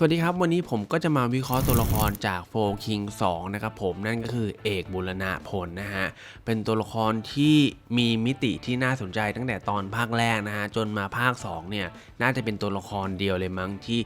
สวัสดีครับ วันนี้ผมก็จะมาวิเคราะห์ตัวละครจากโฟคิง2นะครับผมนั่นก็คือเอกบุรณะพลนะฮะ เป็นตัวละครที่มีมิติที่น่าสนใจตั้งแต่ตอนภาคแรกนะฮะ จนมาภาค2เนี่ยน่าจะเป็นตัวละครเดียวเลยมั้งที่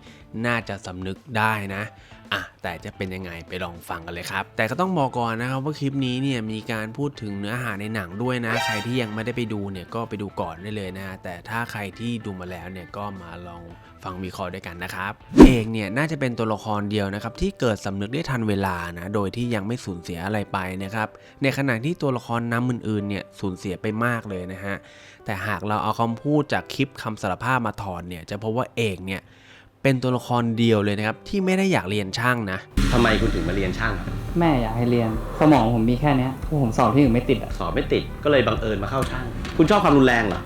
น่าจะสำนึกได้นะอะแต่จะเป็นยังไงไปลองฟังกันเลยครับ แต่ก็ต้องบอกก่อนนะครับว่าคลิปนี้เนี่ยมีการพูดถึงเนื้อหาในหนังด้วยนะ ใครที่ยังไม่ได้ไปดูเนี่ยก็ไปดูก่อนได้เลยนะ แต่ถ้าใครที่ดูมาแล้วเนี่ยก็มาลองฟังวิเคราะห์ด้วยกันนะครับเอกเนี่ยน่าจะเป็นตัวละครเดียวนะครับที่เกิดสำนึกได้ทันเวลานะโดยที่ยังไม่สูญเสียอะไรไปนะครับในขณะที่ตัวละครนำอื่นๆเนี่ยสูญเสียไปมากเลยนะฮะแต่หากเราเอาคำพูดจากคลิปคำสารภาพมาถอนเนี่ยจะพบว่าเอกเนี่ย เป็นตัวละครเดียวเลยนะครับ ที่ไม่ได้อยากเรียนช่างนะ ทำไมคุณถึงมาเรียนช่างครับแม่อยากให้เรียน สมองผมมีแค่เนี้ยผมสอบที่อื่นไม่ติดอะสอบไม่ติดก็เลยบังเอิญมาเข้าช่าง คุณชอบความรุนแรงเหรอ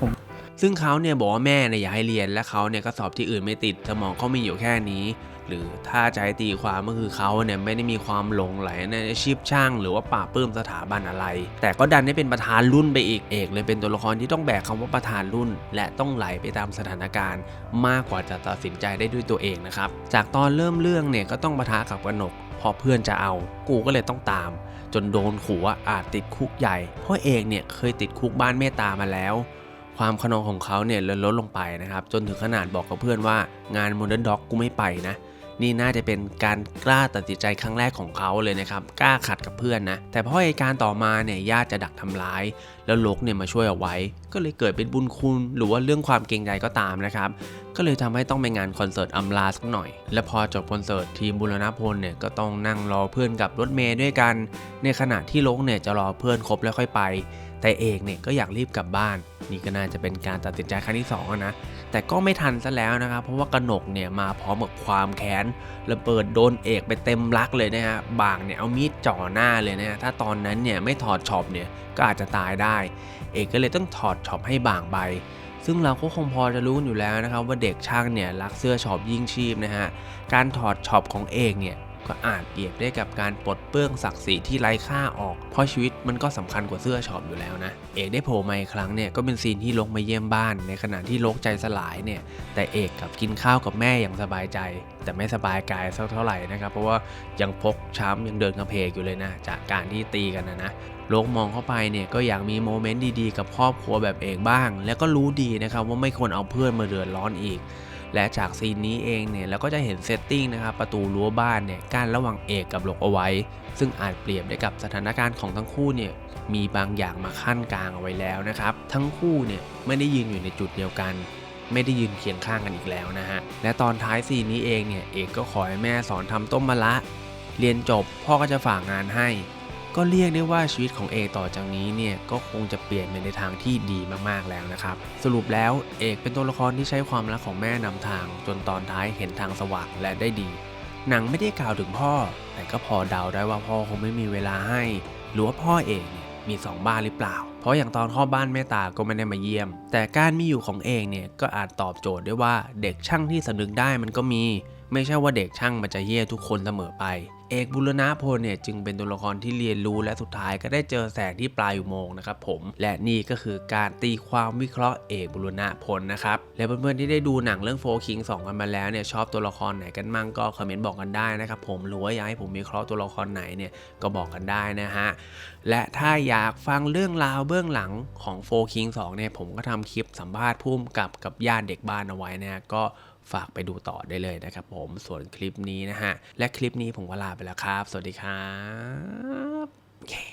ซึ่งเขาเนี่ยบอกว่าแม่เนี่ยอยากให้เรียนและเขาเนี่ยก็สอบที่อื่นไม่ติดสมองเขามีอยู่แค่นี้ หรือถ้าใจตีความก็คือเขาเนี่ยไม่ได้มีความหลงไหลในอาชีพช่าง หรือว่าป่าบปลื้มสถาบันอะไร แต่ก็ดันได้เป็นประธานรุ่นไปอีกเอกเลยเป็นตัวละครที่ต้องแบกคำว่าประธานรุ่น และต้องไหลไปตามสถานการณ์ มากกว่าจะตัดสินใจได้ด้วยตัวเองนะครับจากตอนเริ่มเรื่องเนี่ยก็ต้องปะทะกับกนกพราะเพื่อนจะเอา กูก็เลยต้องตาม จนโดนขู่ว่าอาจติดคุกใหญ่เพราะเอกเนี่ยเคยติดคุกบ้านเมตตามาแล้ว ความขนองของเขาเนี่ยลยลดลงไปนะครับ จนถึงขนาดบอกกับเพื่อนว่างานโมเดิร์นด็อกกูไม่ไปนะนี่น่าจะเป็นการกล้าตัดสินใจครั้งแรกของเขาเลยนะครับ กล้าขัดกับเพื่อนนะ แต่พราะเหตุการณ์ต่อมาเนี่ยญาติจะดักทำร้าย แล้วลกเนี่ยมาช่วยเอาไว้ ก็เลยเกิดเป็นบุญคุณ หรือว่าเรื่องความเกรงใจก็ตามนะครับ ก็เลยทำให้ต้องไปงานคอนเสิร์ตอำลาสักหน่อย และพอจบคอนเสิร์ตทีมบุรณพลเนี่ยก็ต้องนั่งรอเพื่อนกับรถเมย์ด้วยกัน ในขณะที่ลกเนี่ยจะรอเพื่อนครบแล้วค่อยไป แต่เอกเนี่ยก็อยากรีบกลับบ้าน นี่ก็น่าจะเป็นการตัดสินใจครั้งที่สองนะ แต่ก็ไม่ทันซะแล้วนะครับ เพราะว่ากนกเนี่ยมาพร้อมกับความแค้นระเบิดโดนเอกไปเต็มรักเลยนะฮะ บางเนี่ยเอามีดจ่อหน้าเลยนะฮะ ถ้าตอนนั้นเนี่ยไม่ถอดช็อปเนี่ยก็อาจจะตายได้ เอกก็เลยต้องถอดช็อปให้บางไป ซึ่งเราก็คงพอจะรู้กันอยู่แล้วนะครับว่าเด็กช่างเนี่ยรักเสื้อช็อปยิ่งชีพนะฮะ การถอดช็อปของเอกเนี่ย ก็อาจเปรียบได้กับการปลดเปลื้องศักดิ์ศรีที่ไร้ค่าออก เพราะชีวิตมันก็สำคัญกว่าเสื้อช็อปอยู่แล้วนะ เอกได้โผล่มาอีกครั้งเนี่ยก็เป็นซีนที่ลกมาเยี่ยมบ้าน ในขณะที่ลกใจสลายเนี่ย แต่เอกกับกินข้าวกับแม่อย่างสบายใจ แต่ไม่สบายกายสักเท่าไหร่นะครับ เพราะว่ายังพกช้ำยังเดินกระเพกอยู่เลยนะ จากการที่ตีกันนะนะโลกมองเข้าไปเนี่ยก็อยากมีโมเมนต์ดีๆ กับครอบครัวแบบเอกบ้าง แล้วก็รู้ดีนะครับว่าไม่ควรเอาเพื่อนมาเดือดร้อนอีก และจากซีนนี้เองเนี่ยเราก็จะเห็นเซตติ้งนะครับประตูรั้วบ้านเนี่ยกั้นระหว่างเอกกับหลกเอาไว้ ซึ่งอาจเปรียบได้กับสถานการณ์ของทั้งคู่เนี่ยมีบางอย่างมาขั้นกลางเอาไว้แล้วนะครับ ทั้งคู่เนี่ยไม่ได้ยืนอยู่ในจุดเดียวกัน ไม่ได้ยืนเคียงข้างกันอีกแล้วนะฮะและตอนท้ายซีนนี้เองเนี่ยเอกก็ขอให้แม่สอนทำต้มมะละ เรียนจบพ่อก็จะฝากงานให้ ก็เรียกได้ว่าชีวิตของเอกต่อจากนี้เนี่ยก็คงจะเปลี่ยนไปในทางที่ดีมากๆแล้วนะครับ สรุปแล้วเอกเป็นตัวละครที่ใช้ความรักของแม่นำทาง จนตอนท้ายเห็นทางสว่างและได้ดี หนังไม่ได้กล่าวถึงพ่อ แต่ก็พอเดาได้ว่าพ่อคงไม่มีเวลาให้ หรือว่าพ่อเอกเนี่ยมีสองบ้านหรือเปล่า เพราะอย่างตอนเข้าบ้านแม่ตาก็ไม่ได้มาเยี่ยม แต่การมีอยู่ของเอกเนี่ยก็อาจตอบโจทย์ได้ว่าเด็กช่างที่สนึกได้มันก็มี ไม่ใช่ว่าเด็กช่างมันจะเยี่ยทุกคนเสมอไป เอกบุรณพลเนี่ยจึงเป็นตัวละครที่เรียนรู้และสุดท้ายก็ได้เจอแสงที่ปลายอุโมงค์นะครับผมและนี่ก็คือการตีความวิเคราะห์เอกบุรณพลนะครับและเพื่อนๆที่ได้ดูหนังเรื่องโฟคิง2กันมาแล้วเนี่ยชอบตัวละครไหนกันมั่งก็คอมเมนต์บอกกันได้นะครับผมหรือว่าอยากให้ผมวิเคราะห์ตัวละครไหนเนี่ยก็บอกกันได้นะฮะและถ้าอยากฟังเรื่องราวเบื้องหลังของโฟคิง2เนี่ยผมก็ทำคลิปสัมภาษณ์พุ่มกับกับญาติเด็กบ้านเอาไว้นะฮะก็ ฝากไปดูต่อได้เลยนะครับผมส่วนคลิปนี้นะฮะ และคลิปนี้ผมก็ลาไปแล้วครับ สวัสดีครับ